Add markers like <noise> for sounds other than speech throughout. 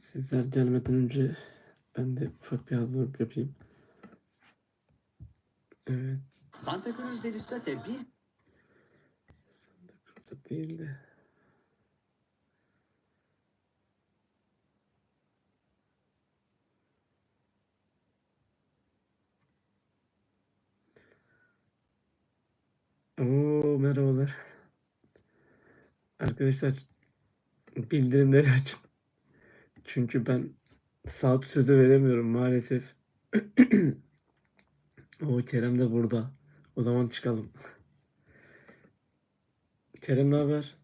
Sizler gelmeden önce ben de ufak bir hazırlık yapayım. Evet, Santa Cruz del Estate bir burada değil de. Oo, merhabalar. Arkadaşlar bildirimleri açın. Çünkü ben saat sözü veremiyorum maalesef. <clears throat> O Kerem de burada. O zaman çıkalım. Kerem ne haber?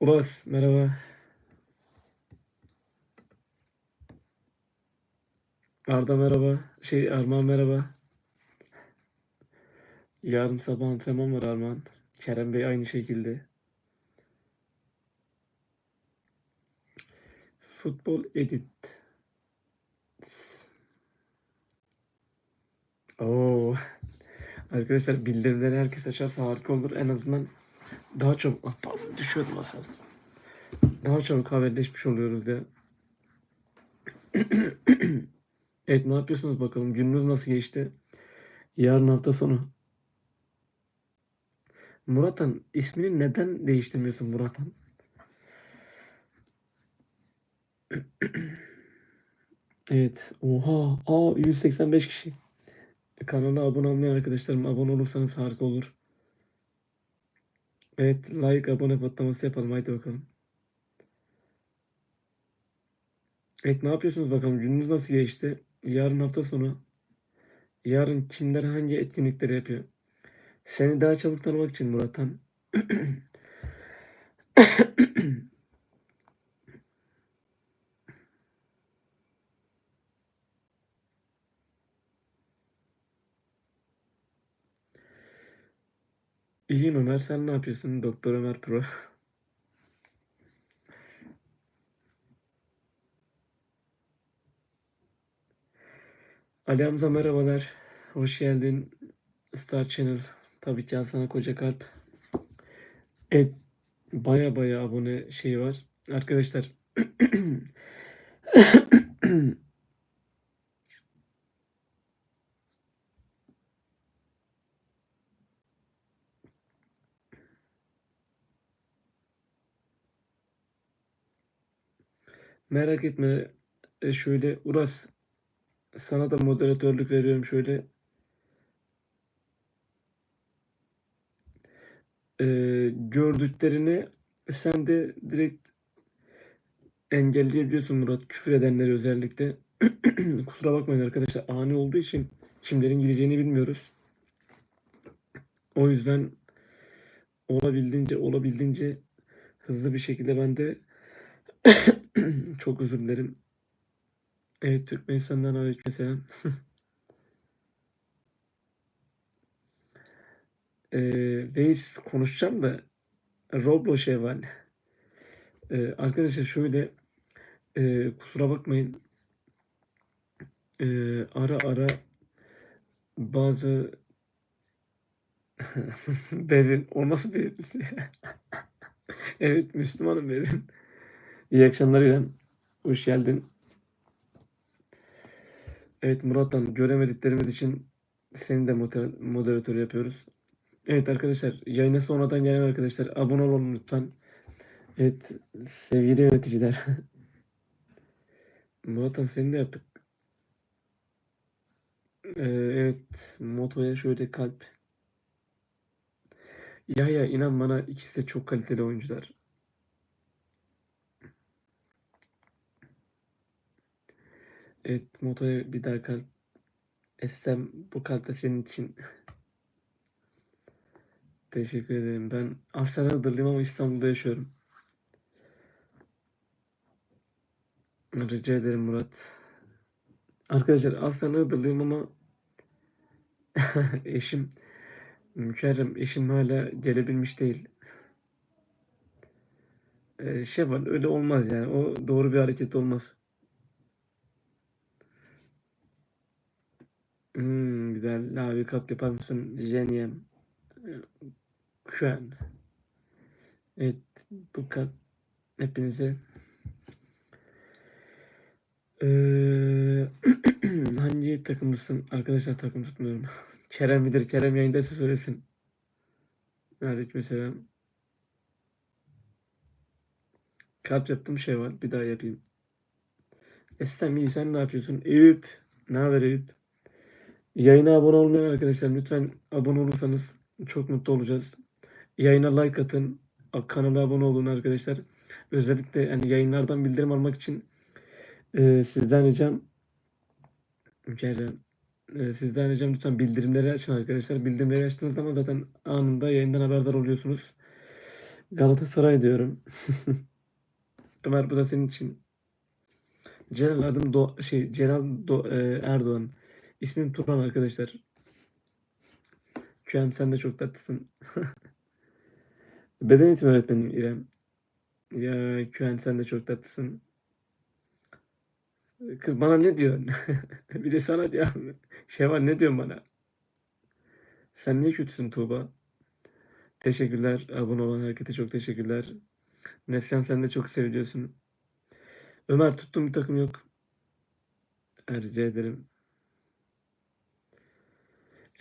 Uras merhaba. Arda merhaba. Şey Arman merhaba. Yarın sabah antrenman var Arman. Kerem Bey aynı şekilde. Futbol edit. Oo. Arkadaşlar bildirimleri herkes açarsa harika olur. En azından daha çok ah, pardon düşüyordum asıl. Daha çabuk haberleşmiş oluyoruz ya. <clears throat> evet ne yapıyorsunuz bakalım? Gününüz nasıl geçti? Yarın hafta sonu. Muratan ismini neden değiştirmiyorsun Muratan? Evet. Oha. Aa 185 kişi. Kanala abone olmayan arkadaşlarım abone olursanız harika olur. Evet like abone patlaması yapalım haydi bakalım. Evet ne yapıyorsunuz bakalım gününüz nasıl geçti? Yarın hafta sonu. Yarın kimler hangi etkinlikleri yapıyor? Seni daha çabuk tanımak için Murathan. <clears throat> İyiyim Ömer sen ne yapıyorsun? Doktor Ömer Pro. <laughs> Ali Hamza merhabalar. Hoş geldin. Star Channel. Tabii ki sana koca kalp. Evet. Baya baya abone şey var. Arkadaşlar. <clears throat> <coughs> Merak etme. E, şöyle Uras sana da moderatörlük veriyorum şöyle. E, gördüklerini sen de direkt engelleyebiliyorsun Murat. Küfür edenleri özellikle. <clears throat> Kusura bakmayın arkadaşlar. Ani olduğu için kimlerin gireceğini bilmiyoruz. O yüzden olabildiğince olabildiğince hızlı bir şekilde ben de <clears throat> çok özür dilerim. Evet Türkmenistan'dan aleykümselam. <laughs> Eee Veys konuşacağım da Roblo Şevval. Eee, arkadaşlar şöyle eee, kusura bakmayın. Eee, ara ara bazı <laughs> Berin o nasıl bir <laughs> Evet Müslümanım Berin. İyi akşamlar İrem. Hoş geldin. Evet Murat'tan göremediklerimiz için seni de moder- moderatör yapıyoruz. Evet arkadaşlar yayına sonradan gelen arkadaşlar abone olun lütfen. Evet sevgili yöneticiler. <laughs> Murat'tan seni de yaptık. Ee, evet motoya şöyle kalp. Ya ya inan bana ikisi de çok kaliteli oyuncular. Evet motoya bir daha kalp. Estem bu kalp de senin için. Teşekkür ederim. Ben aslen Iğdırlıyım ama İstanbul'da yaşıyorum. Rica ederim Murat. Arkadaşlar aslen Iğdırlıyım ama <laughs> eşim Mükerrem eşim hala gelebilmiş değil. Ee, şey var öyle olmaz yani. O doğru bir hareket olmaz. Hmm, güzel. Abi kalp yapar mısın? Jeniyem. Şu an. Evet bu kalp hepinize. Ee, <clears throat> hangi takımlısın? Arkadaşlar takım tutmuyorum. <laughs> Kerem bilir. Kerem yayındaysa söylesin. Aleykümselam. Kalp yaptığım şey var. Bir daha yapayım. Estem iyi sen ne yapıyorsun? Eyüp. Ne haber Eyüp? Yayına abone olmayan arkadaşlar lütfen abone olursanız çok mutlu olacağız. Yayına like atın. Kanala abone olun arkadaşlar. Özellikle yani yayınlardan bildirim almak için e, sizden ricam Kerem, e, sizden ricam lütfen bildirimleri açın arkadaşlar. Bildirimleri açtığınız zaman zaten anında yayından haberdar oluyorsunuz. Galatasaray diyorum. <laughs> Ömer bu da senin için. Celal adım Do şey Celal Do- e, Erdoğan. İsmim Turan arkadaşlar. Küen sen de çok tatlısın. <laughs> Beden eğitimi öğretmenim İrem. Ya Küen sen de çok tatlısın. Kız bana ne diyorsun? <laughs> Bir de sana diyor. Şevval ne diyorsun bana? Sen niye kötüsün Tuğba? Teşekkürler. Abone olan herkese çok teşekkürler. Neslihan sen de çok seviliyorsun. Ömer tuttuğum bir takım yok. Rica ederim.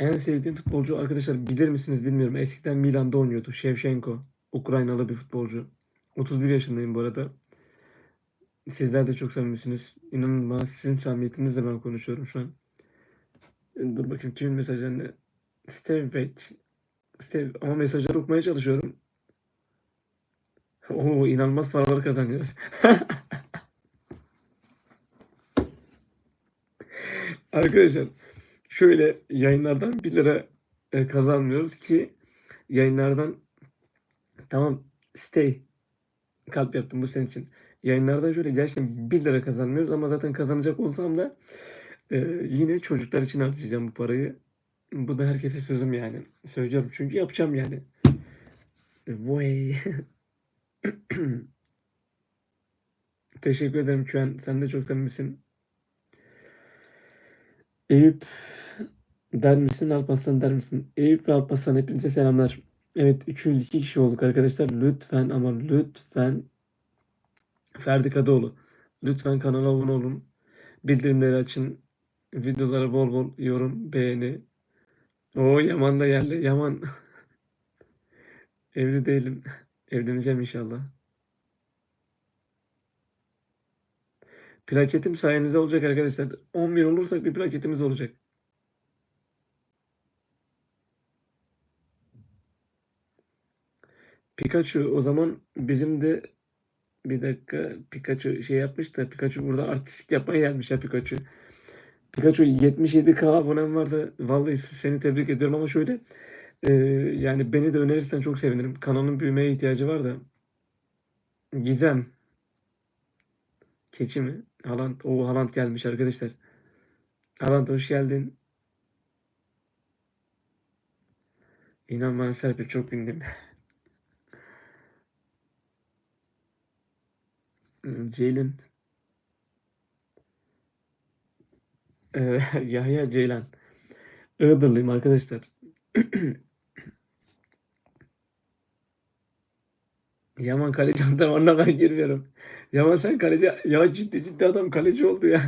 En sevdiğim futbolcu arkadaşlar bilir misiniz bilmiyorum. Eskiden Milan'da oynuyordu. Shevchenko. Ukraynalı bir futbolcu. 31 yaşındayım bu arada. Sizler de çok samimisiniz. İnanın bana sizin samimiyetinizle ben konuşuyorum şu an. Dur bakayım kimin mesajlarını. Stevet. Stev ama mesajları okumaya çalışıyorum. <laughs> Oo inanılmaz paralar kazanıyoruz. <laughs> Arkadaşlar şöyle yayınlardan 1 lira e, kazanmıyoruz ki yayınlardan tamam stay kalp yaptım bu senin için. Yayınlardan şöyle gerçekten 1 lira kazanmıyoruz ama zaten kazanacak olsam da e, yine çocuklar için harcayacağım bu parayı. Bu da herkese sözüm yani. Söylüyorum çünkü yapacağım yani. Vay. <clears throat> Teşekkür ederim Küen. Sen de çok samimisin. Eyüp der misin? Alparslan der misin? Eyüp ve Alparslan hepinize selamlar. Evet 202 kişi olduk arkadaşlar. Lütfen ama lütfen Ferdi Kadıoğlu. Lütfen kanala abone olun. Bildirimleri açın. Videolara bol bol yorum, beğeni. O Yaman da geldi. Yaman. <laughs> Evli değilim. <laughs> Evleneceğim inşallah. Plaketim sayenizde olacak arkadaşlar. 10 bin olursak bir plaketimiz olacak. Pikachu o zaman bizim de bir dakika Pikachu şey yapmış da Pikachu burada artistik yapmaya gelmiş ya Pikachu. Pikachu 77k abonem vardı. Vallahi seni tebrik ediyorum ama şöyle e, yani beni de önerirsen çok sevinirim. Kanalın büyümeye ihtiyacı var da. Gizem. Keçi mi? Haaland. O Haaland gelmiş arkadaşlar. Haaland hoş geldin. İnan bana Serpil çok ünlüyüm. Ceylin. <laughs> Ee, <laughs> Yahya Ceylan. Iğdırlıyım arkadaşlar. <clears throat> Yaman kaleci antrenmanına ben girmiyorum. Yaman sen kaleci... Ya ciddi ciddi adam kaleci oldu ya.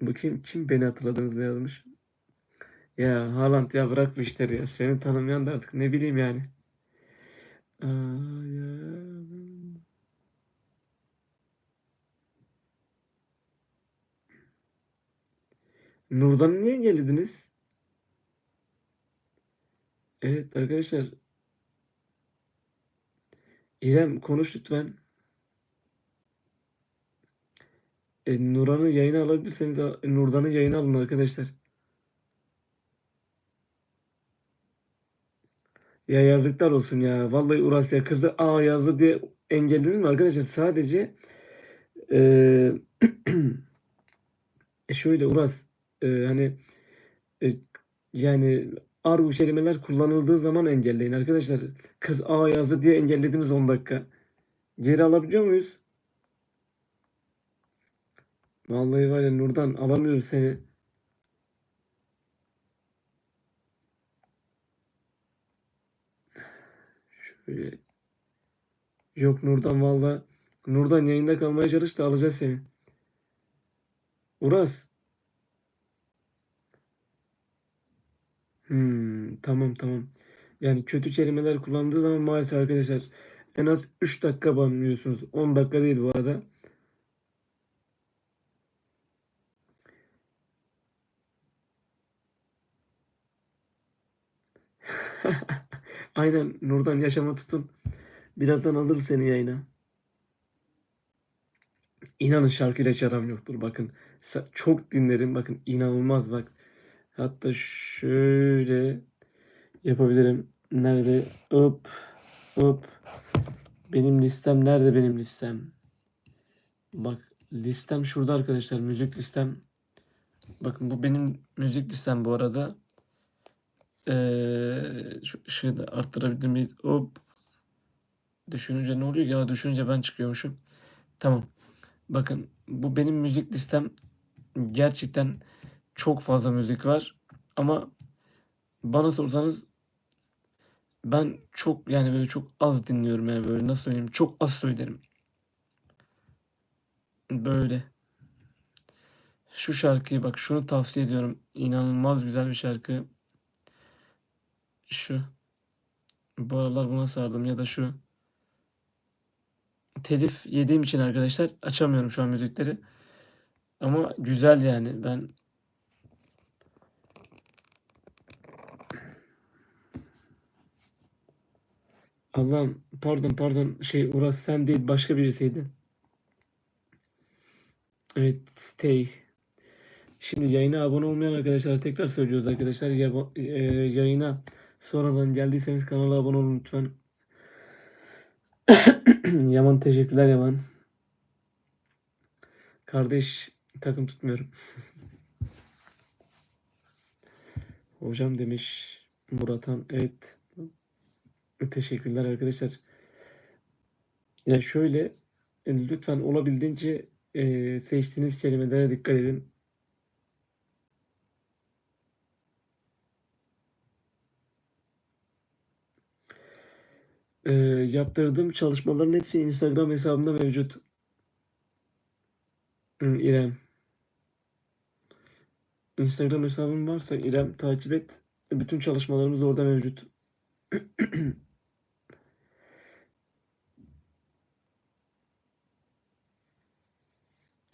Bakayım kim beni hatırladınız ne yazmış. Ya Haaland ya bırak bu işleri ya. Seni tanımayan da artık ne bileyim yani. Nurdan'ı niye engellediniz? Evet arkadaşlar. İrem konuş lütfen. E, Nuran'ı yayına alabilirseniz a- Nurdan'ı yayına alın arkadaşlar. Ya yazıklar olsun ya. Vallahi Uras ya kızı A yazdı diye engellediniz mi arkadaşlar? Sadece e, <clears throat> e, şöyle Uras e, hani e, yani argo kelimeler kullanıldığı zaman engelleyin arkadaşlar. Kız A yazdı diye engellediniz 10 dakika. Geri alabiliyor muyuz? Vallahi var ya Nurdan alamıyoruz seni. Şöyle. Yok Nurdan valla. Nurdan yayında kalmaya çalış da alacağız seni. Uras. Hmm, tamam tamam. Yani kötü kelimeler kullandığı zaman maalesef arkadaşlar en az 3 dakika banlıyorsunuz. 10 dakika değil bu arada. <laughs> Aynen Nurdan yaşama tutun. Birazdan alır seni yayına. İnanın şarkıyla hiç aram yoktur. Bakın çok dinlerim. Bakın inanılmaz bak. Hatta şöyle yapabilirim. Nerede? Hop. Hop. Benim listem nerede benim listem? Bak listem şurada arkadaşlar. Müzik listem. Bakın bu benim müzik listem bu arada. Ee, şu ışığı da arttırabilir miyiz? Hop. Düşününce ne oluyor ya? Düşününce ben çıkıyormuşum. Tamam. Bakın bu benim müzik listem. Gerçekten çok fazla müzik var. Ama bana sorsanız ben çok yani böyle çok az dinliyorum yani böyle nasıl söyleyeyim çok az söylerim. Böyle. Şu şarkıyı bak şunu tavsiye ediyorum. İnanılmaz güzel bir şarkı. Şu. Bu aralar buna sardım ya da şu. Telif yediğim için arkadaşlar açamıyorum şu an müzikleri. Ama güzel yani ben Allah'ım pardon pardon şey Uras sen değil başka birisiydi. Evet stay. Şimdi yayına abone olmayan arkadaşlar tekrar söylüyoruz arkadaşlar. Yaba- e, yayına sonradan geldiyseniz kanala abone olun lütfen. <coughs> Yaman teşekkürler Yaman. Kardeş takım tutmuyorum. <laughs> Hocam demiş Muratan. Evet. Teşekkürler arkadaşlar. Ya şöyle e, lütfen olabildiğince e, seçtiğiniz kelimelere dikkat edin. E, yaptırdığım çalışmaların hepsi Instagram hesabımda mevcut. İrem. Instagram hesabım varsa İrem takip et. Bütün çalışmalarımız orada mevcut. <clears throat>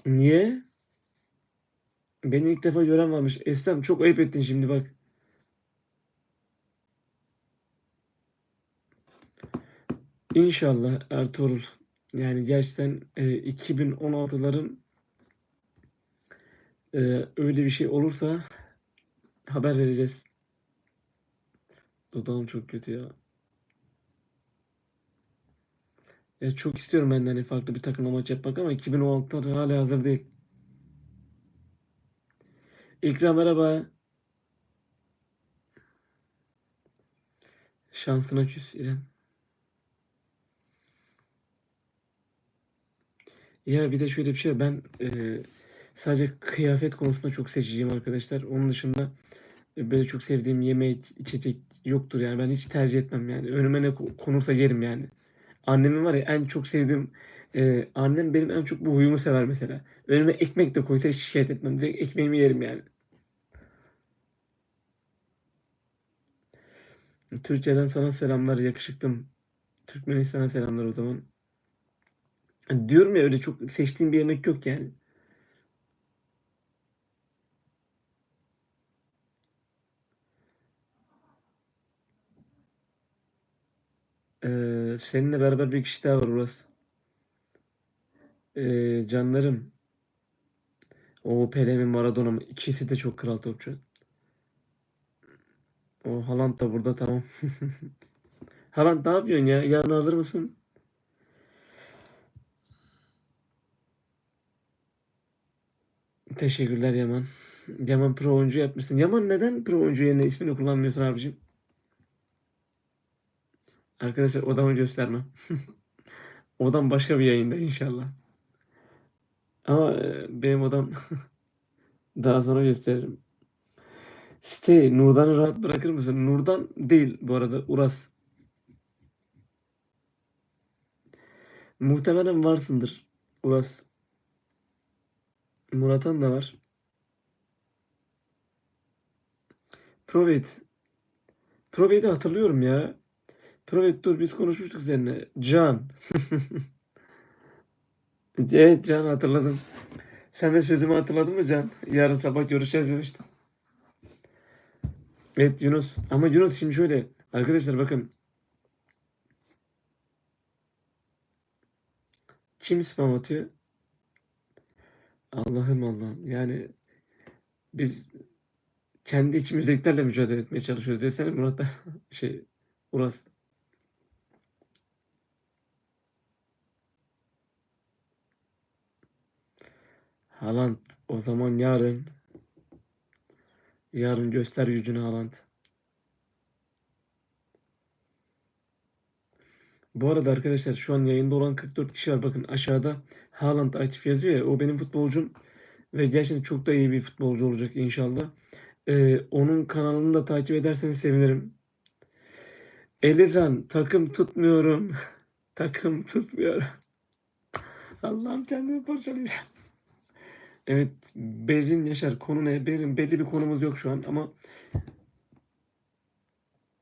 Niye? Beni ilk defa gören varmış. Eslem çok ayıp ettin şimdi bak. İnşallah Ertuğrul. Yani gerçekten e, 2016'ların e, öyle bir şey olursa haber vereceğiz. Dudağım çok kötü ya. Ya çok istiyorum ben de hani farklı bir takımla maç yapmak ama 2016'lar hala hazır değil. İkram merhaba. Şansına küs İrem. Ya bir de şöyle bir şey. Ben e, sadece kıyafet konusunda çok seçiciyim arkadaşlar. Onun dışında e, böyle çok sevdiğim yemek, içecek yoktur yani. Ben hiç tercih etmem yani. Önüme ne ko- konursa yerim yani. Annemin var ya en çok sevdiğim e, annem benim en çok bu huyumu sever mesela. Önüme ekmek de koysa hiç şikayet etmem. Direkt ekmeğimi yerim yani. Türkiye'den sana selamlar yakışıklım. Türkmenistan'a selamlar o zaman. Hani diyorum ya öyle çok seçtiğim bir yemek yok yani. Ee, seninle beraber bir kişi daha var orası. Ee, canlarım. O Pele mi Maradona mı? İkisi de çok kral topçu. O Haaland da burada tamam. <laughs> Haaland ne yapıyorsun ya? Yarın alır mısın? Teşekkürler Yaman. Yaman pro oyuncu yapmışsın. Yaman neden pro oyuncu yerine ismini kullanmıyorsun abicim? Arkadaşlar odamı göstermem. <laughs> Odam başka bir yayında inşallah. Ama e, benim odam <laughs> daha sonra gösteririm. Site Nurdan'ı rahat bırakır mısın? Nurdan değil bu arada Uras. Muhtemelen varsındır. Uras. Muratan da var. Provet. Provet'i hatırlıyorum ya. Provet dur biz konuşmuştuk seninle. Can. <laughs> evet Can hatırladım. Sen de sözümü hatırladın mı Can? Yarın sabah görüşeceğiz demiştim. Evet Yunus. Ama Yunus şimdi şöyle. Arkadaşlar bakın. Kim spam atıyor? Allah'ım Allah'ım. Yani biz kendi içimizdekilerle mücadele etmeye çalışıyoruz desene Murat da <laughs> şey Uras. Haaland o zaman yarın yarın göster gücünü Haaland. Bu arada arkadaşlar şu an yayında olan 44 kişi var. Bakın aşağıda Haaland aktif yazıyor ya. O benim futbolcum. Ve gerçekten çok da iyi bir futbolcu olacak inşallah. Ee, onun kanalını da takip ederseniz sevinirim. Elizan takım tutmuyorum. <laughs> takım tutmuyorum. <laughs> Allah'ım kendimi parçalayacağım. Evet Berin Yaşar konu ne? Berin belli bir konumuz yok şu an ama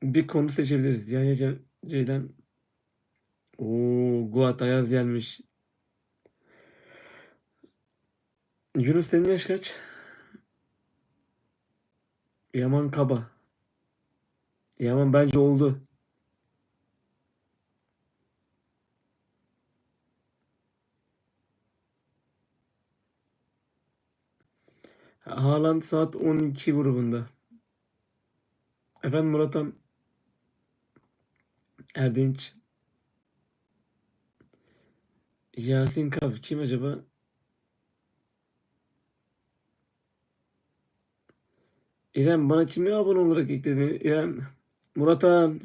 bir konu seçebiliriz. Yahya Ce- Ceylan Oo, Guat Ayaz gelmiş. Yunus senin yaş kaç? Yaman Kaba. Yaman bence oldu. Haaland saat 12 grubunda. Efendim Murat'ım. Erdinç. Yasin Kav kim acaba? İrem bana kimi abone olarak ekledin? İrem Muratan.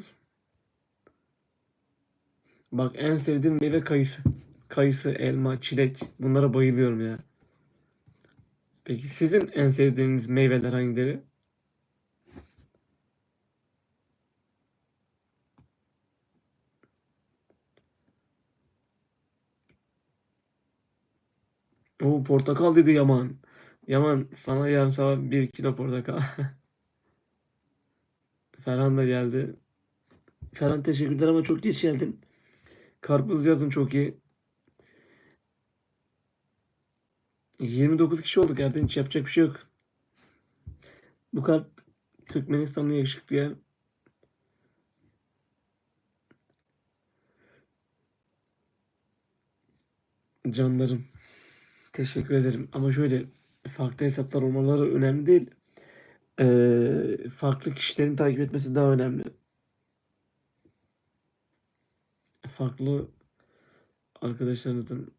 Bak en sevdiğim meyve kayısı. Kayısı, elma, çilek. Bunlara bayılıyorum ya. Peki sizin en sevdiğiniz meyveler hangileri? O portakal dedi Yaman. Yaman sana yarın sabah bir kilo portakal. <laughs> Ferhan da geldi. Ferhan teşekkürler ama çok geç geldin. Karpuz yazın çok iyi. 29 kişi olduk Erdinç yapacak bir şey yok. Bu kart Türkmenistanlı yakışıklıya canlarım. Teşekkür ederim. Ama şöyle farklı hesaplar olmaları önemli değil. Ee, farklı kişilerin takip etmesi daha önemli. Farklı arkadaşlarınızın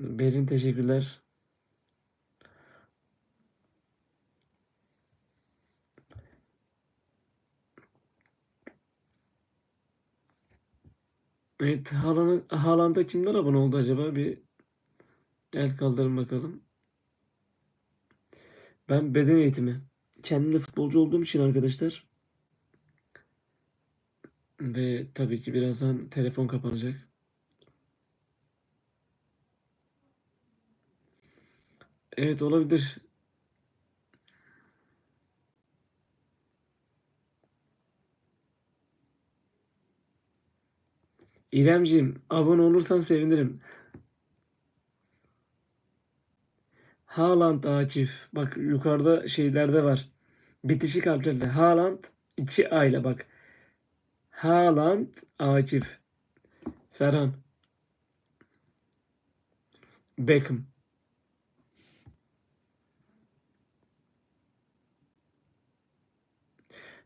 Berin teşekkürler. Evet, Haaland'a, Haaland'a kimler abone oldu acaba? Bir el kaldırın bakalım. Ben beden eğitimi. Kendim de futbolcu olduğum için arkadaşlar. Ve tabii ki birazdan telefon kapanacak. Evet olabilir. İremciğim abone olursan sevinirim. Haaland Akif. Bak yukarıda şeylerde var. Bitişik harflerle. Haaland 2 A bak. Haaland Akif. Ferhan. Beckham.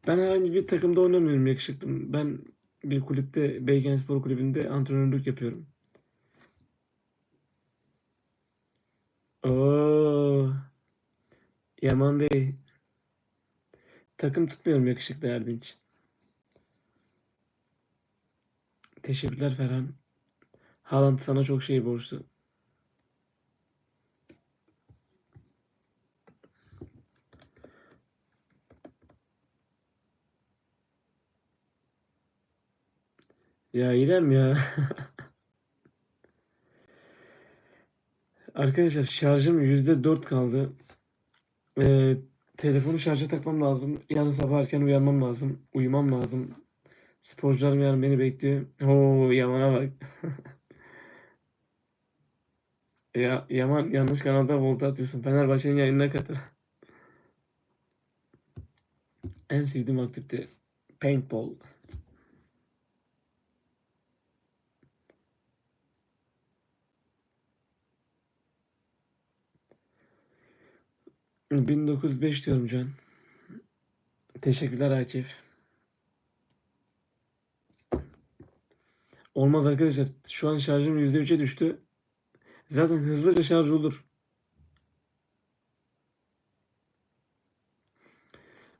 Ben herhangi bir takımda oynamıyorum yakışıklım. Ben bir kulüpte, Beygenspor Kulübü'nde antrenörlük yapıyorum. Oo. Yaman Bey. Takım tutmuyorum yakışıklı Erdinç. Teşekkürler Ferhan. Haaland sana çok şey borçlu. Ya İrem ya. Arkadaşlar şarjım %4 kaldı. Ee, telefonu şarja takmam lazım. Yarın sabah erken uyanmam lazım. Uyumam lazım. Sporcularım yarın beni bekliyor. Oo Yaman'a bak. <laughs> Ya Yaman yanlış kanalda volta atıyorsun. Fenerbahçe'nin yayınına katıl. <laughs> En sevdiğim aktivite paintball. ...1905 diyorum Can. Teşekkürler Akif. Olmaz arkadaşlar. Şu an şarjım %3'e düştü. Zaten hızlıca şarj olur.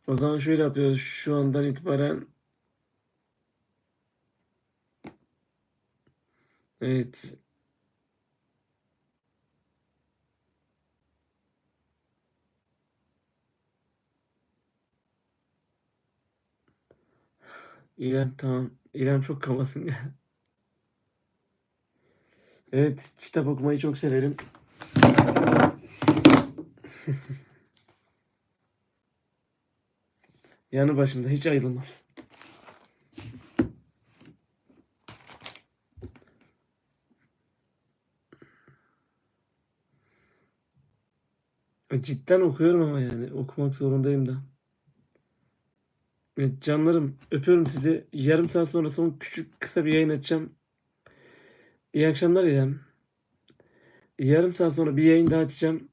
O zaman şöyle yapıyoruz. Şu andan itibaren Evet. İrem tamam. İrem çok kabasın ya. Evet, kitap okumayı çok severim. <laughs> Yanı başımda hiç ayrılmaz. Cidden okuyorum ama yani okumak zorundayım da. Canlarım öpüyorum sizi. Yarım saat sonra son küçük kısa bir yayın açacağım. İyi akşamlar İrem. Yarım saat sonra bir yayın daha açacağım.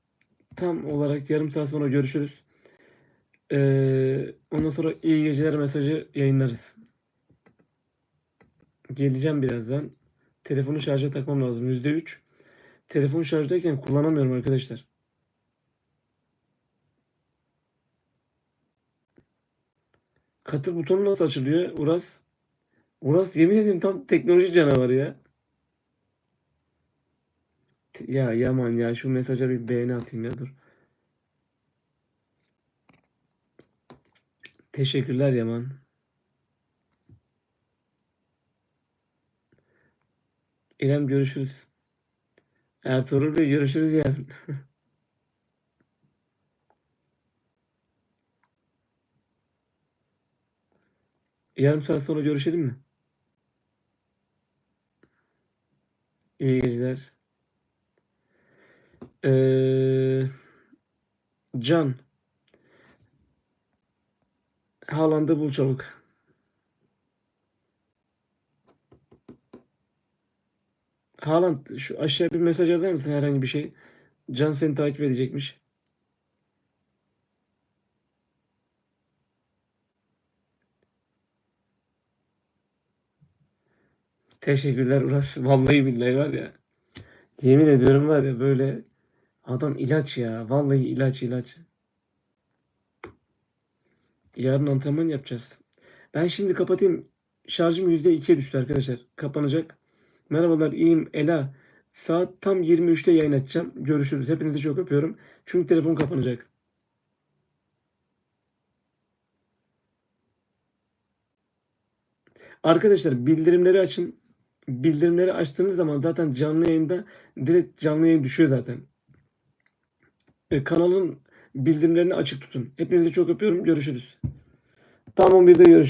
Tam olarak yarım saat sonra görüşürüz. Ee, ondan sonra iyi geceler mesajı yayınlarız. Geleceğim birazdan. Telefonu şarja takmam lazım. %3. Telefon şarjdayken kullanamıyorum arkadaşlar. Katıl butonu nasıl açılıyor Uras? Uras yemin ediyorum tam teknoloji canavarı ya. Ya Yaman ya şu mesaja bir beğeni atayım ya dur. Teşekkürler Yaman. İrem görüşürüz. Ertuğrul Bey görüşürüz yarın. <laughs> Yarım saat sonra görüşelim mi? İyi geceler. Ee, Can. Haaland'ı bul çabuk. Haaland şu aşağıya bir mesaj yazar mısın herhangi bir şey? Can seni takip edecekmiş. Teşekkürler Uras. Vallahi billahi var ya. Yemin ediyorum var ya böyle adam ilaç ya. Vallahi ilaç ilaç. Yarın antrenman yapacağız. Ben şimdi kapatayım. Şarjım %2'ye düştü arkadaşlar. Kapanacak. Merhabalar iyiyim Ela. Saat tam 23'te yayın açacağım. Görüşürüz. Hepinizi çok öpüyorum. Çünkü telefon kapanacak. Arkadaşlar bildirimleri açın. Bildirimleri açtığınız zaman zaten canlı yayında direkt canlı yayın düşüyor zaten. E, kanalın bildirimlerini açık tutun. Hepinizi çok öpüyorum. Görüşürüz. Tam 11'de görüşürüz.